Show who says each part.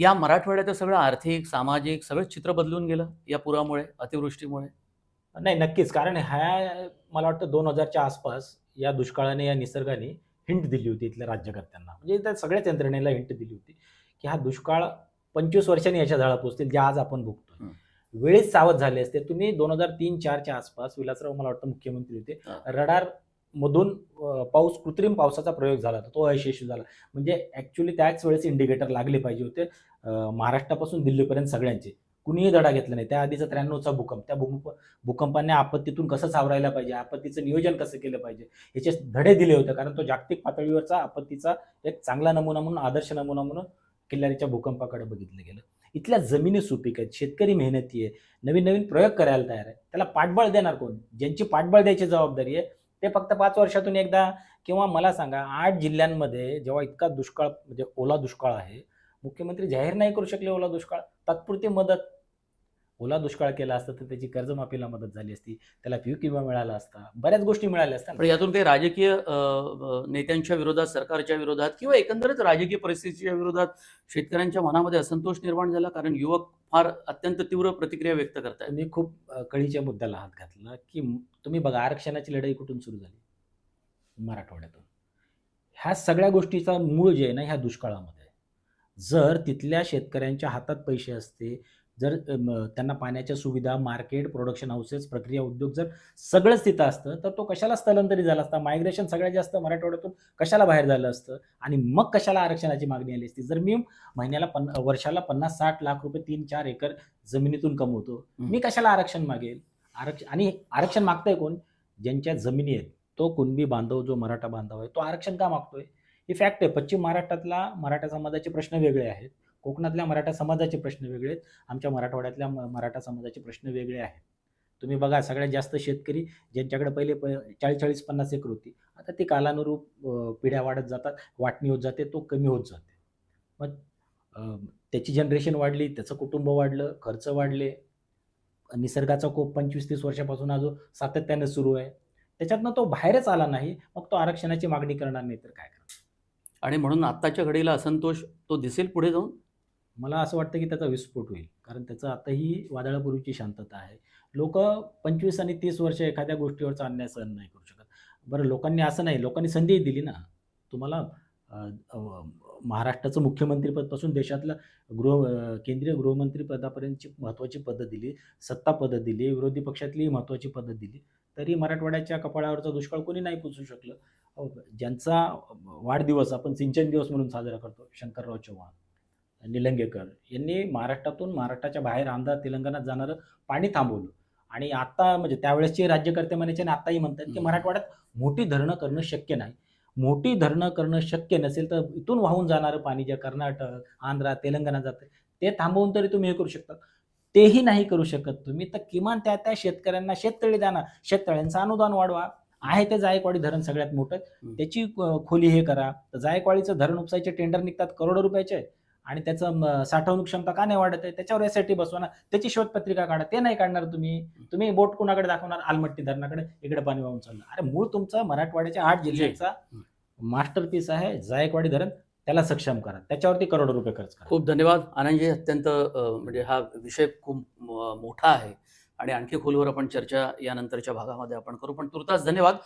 Speaker 1: या मराठवाड्याचं सगळं आर्थिक सामाजिक सगळं चित्र बदलून गेलं या पुरामुळे अतिवृष्टीमुळे?
Speaker 2: नाही नक्कीच. कारण ह्या मला वाटतं दोन हजारच्या आसपास या दुष्काळाने या निसर्गाने हिंट दिली होती इथल्या राज्यकर्त्यांना. म्हणजे त्या सगळ्याच यंत्रणेला हिंट दिली होती की हा दुष्काळ पंचवीस वर्षांनी याच्या झाडा पोचतील जे आज आपण
Speaker 1: हं.
Speaker 2: वेळेत सावध झाले असते. तुम्ही दोन हजार तीन चारच्या आसपास विलासराव मला वाटतं मुख्यमंत्री होते. रडार मधून पाऊस कृत्रिम पावसाचा प्रयोग झाला होता. तो अयशस्वी झाला. म्हणजे ऍक्च्युली त्याच वेळेस इंडिकेटर लागले पाहिजे होते. महाराष्ट्रापासून दिल्लीपर्यंत सगळ्यांचे. कुणीही धडा घेतला नाही. त्या आधीचा त्र्याण्णवचा भूकंप. त्या भूकंप भूकंपाने आपत्तीतून कसं सावरायला पाहिजे? आपत्तीचं नियोजन कसं केलं पाहिजे? याचे धडे दिले होते. कारण तो जागतिक पातळीवरचा आपत्तीचा एक चांगला नमुना म्हणून आदर्श नमुना म्हणून किल्लारीच्या भूकंपाकडे बघितलं गेलं. इथल्या जमिनी सुपीक आहेत. शेतकरी मेहनती आहे. नवीन नवीन प्रयोग करायला तयार आहे. त्याला पाठबळ देणार कोण? ज्यांची पाठबळ द्यायची जबाबदारी आहे ते फक्त पाच वर्षातून एकदा. किंवा मला सांगा आठ जिल्ह्यांमध्ये जेव्हा इतका दुष्काळ म्हणजे ओला दुष्काळ आहे मुख्यमंत्री जाहीर नाही करू शकले ओला दुष्काळ तात्पुरती मदत ओला दुष्काळ केला असता तर त्याची कर्जमाफीला मदत झाली असती त्याला पीक विमा मिळाला असता बऱ्याच गोष्टी मिळाल्या असत्या
Speaker 1: पण यातून काही राजकीय नेत्यांच्या विरोधात सरकारच्या विरोधात किंवा एकंदरच राजकीय परिस्थितीच्या विरोधात शेतकऱ्यांच्या मनामध्ये असंतोष निर्माण झाला? कारण युवक फार अत्यंत तीव्र प्रतिक्रिया व्यक्त करतायत.
Speaker 2: तुम्ही खूप कळीच्या मुद्द्याला हात घातला की तुम्ही बघा आरक्षणाची लढाई कुठून सुरू झाली? मराठवाड्यातून. ह्या सगळ्या गोष्टीचा मूळ जे आहे ना ह्या दुष्काळामध्ये. जर तिथल्या शेतकऱ्यांच्या हातात पैसे असते जर त्यांना पाण्याच्या सुविधा मार्केट प्रोडक्शन हाऊसेस प्रक्रिया उद्योग जर सगळंच तिथं असतं तर तो कशाला स्थलांतरित झाला असता? मायग्रेशन सगळ्यात जास्त मराठवाड्यातून कशाला बाहेर झालं असतं? आणि मग कशाला आरक्षणाची मागणी आली असती? जर मी महिन्याला पन वर्षाला पन्नास साठ लाख रुपये तीन चार एकर जमिनीतून कमवतो. मी कशाला आरक्षण मागेल? आरक्षण आणि आरक्षण मागतंय कोण? ज्यांच्या जमिनी आहेत तो कुणबी बांधव जो मराठा बांधव आहे तो आरक्षण का मागतोय? ही फॅक्ट आहे. पश्चिम महाराष्ट्रातला मराठा समाजाचे प्रश्न वेगळे आहेत. कोकणातल्या मराठा समाजाचे प्रश्न वेगळे आहेत. आमच्या मराठवाड्यातल्या म- मराठा समाजाचे प्रश्न वेगळे आहेत. तुम्ही बघा सगळ्यात जास्त शेतकरी ज्यांच्याकडे पहिले प चाळीस चाळीस पन्नास एकर होती. आता ती कालानुरूप पिढ्या वाढत जातात. वाटणी होत जाते तो कमी होत जाते. मग त्याची जनरेशन वाढली त्याचं कुटुंब वाढलं खर्च वाढले. निसर्गाचा कोप पंचवीस तीस वर्षापासून हा जो सुरू आहे. त्याच्यातनं तो बाहेरच आला नाही. मग तो आरक्षणाची मागणी करणार नाही तर काय करणार?
Speaker 1: आणि म्हणून आत्ताच्या घडीला असंतोष तो दिसेल पुढे जाऊन?
Speaker 2: मला असं वाटतं की त्याचा विस्फोट होईल. कारण त्याचं आताही वादळापूर्वीची शांतता आहे. लोक पंचवीस आणि तीस वर्ष एखाद्या गोष्टीवरचा अन्याय सहन नाही करू शकत. बरं लोकांनी असं नाही लोकांनी संधीही दिली ना. तुम्हाला महाराष्ट्राचं मुख्यमंत्रीपदपासून देशातलं गृह केंद्रीय गृहमंत्रीपदापर्यंतची महत्त्वाची पदं दिली सत्ता पदं दिली विरोधी पक्षातली महत्त्वाची पदं दिली तरी मराठवाड्याच्या कपाळावरचा दुष्काळ कोणी नाही पुसू शकलं. ज्यांचा वाढदिवस आपण सिंचन दिवस म्हणून साजरा करतो शंकरराव चव्हाण. निलंगेकर. यांनी महाराष्ट्रातून महाराष्ट्राच्या बाहेर आंध्र तेलंगणात जाणारं पाणी थांबवलं. आणि आता म्हणजे त्यावेळेसचे राज्यकर्ते म्हणायचे आणि आताही म्हणतात की. मराठवाड्यात मोठी धरणं करणं शक्य नाही. मोठी धरणं करणं शक्य नसेल तर इथून वाहून जाणारं पाणी जे कर्नाटक आंध्रा तेलंगणा जातं ते थांबवून तरी तुम्ही हे करू शकता. तेही नाही करू शकत तुम्ही. तर किमान त्या त्या शेतकऱ्यांना शेततळी द्या ना. शेततळ्यांचं अनुदान वाढवा. आहे ते जायकवाडी धरण सगळ्यात मोठं. त्याची खोली हे करा. तर जायकवाडीचं धरण उपसायचे टेंडर निघतात करोडो रुपयाचे. आणि त्याचं साठवणूक क्षमता का नाही वाढत आहे त्याच्यावर एस टी बसवा ना. त्याची शोधपत्रिका काढा. ते नाही काढणार तुम्ही. तुम्ही बोट कुणाकडे दाखवणार? आलमट्टी धरणाकडे. इकडे पाणी वाहून चाललं अरे मूळ तुमचा मराठवाड्याच्या आठ जिल्ह्याचा. मास्टरपीस आहे जायकवाडी धरण. त्याला सक्षम करा. त्याच्यावरती करोडो रुपये खर्च करा.
Speaker 1: खूप धन्यवाद. आनंदजी अत्यंत म्हणजे हा विषय खूप मोठा आहे. आणि आणखी खोलवर आपण चर्चा या नंतरच्या भागामध्ये आपण करू. पण तुर्तास धन्यवाद.